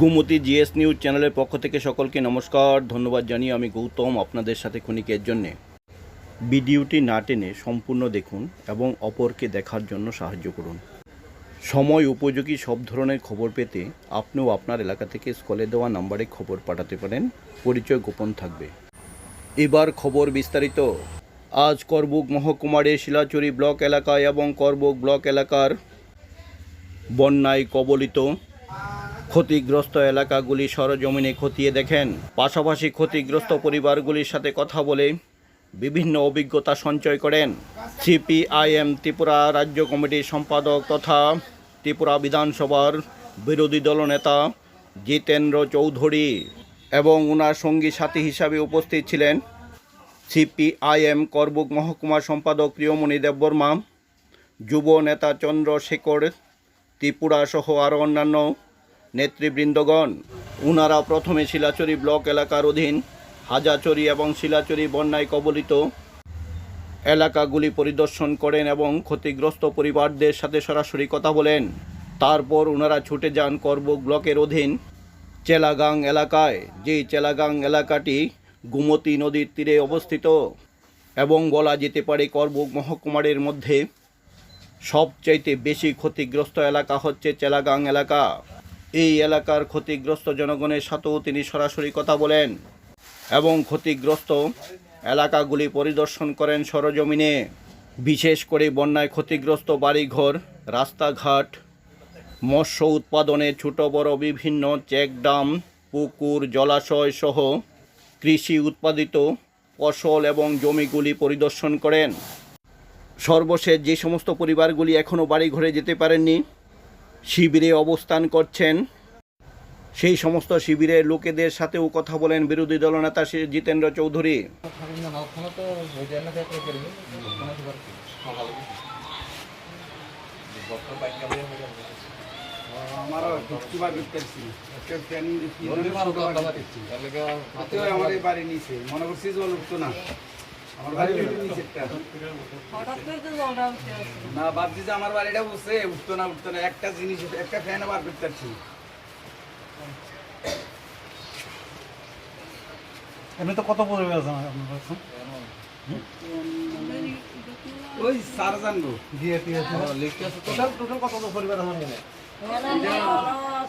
Gumti GS news চ্যানেলের পক্ষ থেকে সকলকে নমস্কার, ধন্যবাদ জানিয়ে আমি গৌতম আপনাদের সাথে ক্ষণিকের জন্যে। ভিডিওটি না টেনে সম্পূর্ণ দেখুন এবং অপরকে দেখার জন্য সাহায্য করুন। সময় উপযোগী সব ধরনের খবর পেতে আপনিও আপনার এলাকা থেকে স্কলে দেওয়া নাম্বারে খবর পাঠাতে পারেন। পরিচয় গোপন থাকবে। এবার খবর বিস্তারিত। আজ করবুক মহকুমারের শিলাচুরি ব্লক এলাকায় এবং করবুক ব্লক এলাকার বন্যায় কবলিত, ক্ষতিগ্রস্ত এলাকাগুলি সরজমিনে খতিয়ে দেখেন। পাশাপাশি ক্ষতিগ্রস্ত পরিবারগুলির সাথে কথা বলে বিভিন্ন অভিজ্ঞতা সঞ্চয় করেন। সিপিআইএম ত্রিপুরা রাজ্য কমিটির সম্পাদক তথা ত্রিপুরা বিধানসভার বিরোধী দলনেতা জিতেন্দ্র চৌধুরী এবং ওনার সঙ্গী সাথী হিসাবে উপস্থিত ছিলেন সিপিআইএম করবুক মহকুমা সম্পাদক প্রিয়মণি দেববর্মা, যুব নেতা চন্দ্রশেখর, ত্রিপুরা সহ আরও অন্যান্য নেতৃবৃন্দগণ। উনারা প্রথমে শিলাচুরি ব্লক এলাকার অধীন হাজাচুরি এবং শিলাচুরি বন্যায় কবলিত এলাকাগুলি পরিদর্শন করেন এবং ক্ষতিগ্রস্ত পরিবারদের সাথে সরাসরি কথা বলেন। তারপর ওনারা ছুটে যান করবুক ব্লকের অধীন চেলাগাং এলাকায় যেই চেলাগাং এলাকাটি গুমতি নদীর তীরে অবস্থিত এবং বলা যেতে পারে করবুক মহকুমারের মধ্যে। সবচাইতে বেশি ক্ষতিগ্রস্ত এলাকা হচ্ছে চেলাগাং এলাকা। এই এলাকার ক্ষতিগ্রস্ত জনগণের সাথেও তিনি সরাসরি কথা বলেন এবং ক্ষতিগ্রস্ত এলাকাগুলি পরিদর্শন করেন সরজমিনে। বিশেষ করে বন্যায় ক্ষতিগ্রস্ত বাড়িঘর, রাস্তাঘাট, মৎস্য উৎপাদনে ছোট বড় বিভিন্ন চেকডাম পুকুর, জলাশয় সহ কৃষি উৎপাদিত ফসল এবং জমিগুলি পরিদর্শন করেন। সর্বশেষ যে সমস্ত পরিবারগুলি এখনও বাড়ি ঘরে যেতে পারেননি, শিবিরে অবস্থান করছেন সেই সমস্ত শিবিরের লোকেদের সাথেও কথা বলেন বিরোধী দলনেতা জিতেন্দ্র চৌধুরী। মনে না আমার বাড়ি উঠে নিচে একটা হঠাৎ করে তো জলটা উঠে আসে। না ভাবছি যে আমার বাড়িটা বসে উঠতো না উঠতো না। একটা জিনিস একটা ফ্যান আবার করতে পারছি এমনি তো কত পরিবার আছে আপনার কাছে? ওই সার জানব দিয়ে দিয়ে টোটাল টোটাল কত পরিবার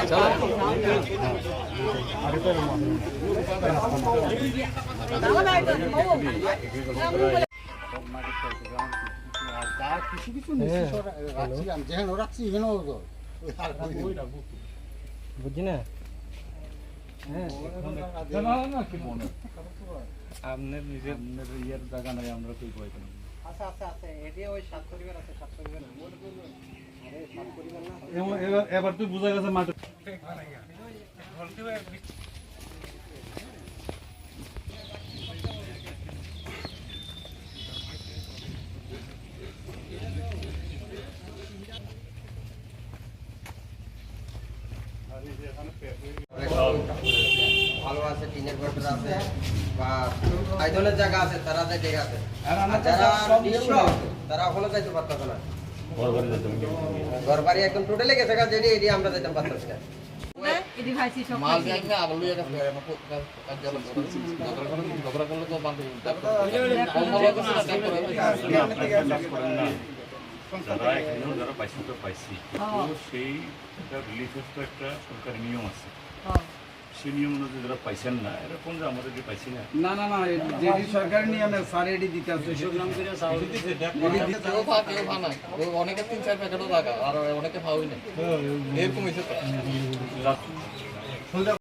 আছে আছে বুঝছি না নিজের ইয়ের জায়গা নাই আমরা কই পাই আচ্ছা আচ্ছা আচ্ছা এটি ওই সাত পরিবার আছে সাত পরিবার এবার তুই বুঝা গেছে মাঠ। ভালো আছে টিনের ঘর আছে বা আইদলের জায়গা আছে তারা দেয় ঠিক আছে আর যারা নিম্ন তারা ওখানে যাইতে পারতো না। ঘর বাড়ি একদম টোটালি গেছে গা যেটি এটি আমরা যেতাম পারতাম না যারা এখানেও যারা পাইছে তো পাইছি। তো সেই একটা রিলিফের তো একটা সরকারি নিয়ম আছে। হ্যাঁ। সেই নিয়ম অনুযায়ী যারা পাইছেন না এরকম যে আমাদের যে পাইছি না। না না না যেটি সরকারি নিয়মে সার এডি দিতে আছে কেউ পা কেউ পা না অনেকে তিন চার প্যাকেটও থাকা আর অনেকে পাওই না এরকম হয়েছে তো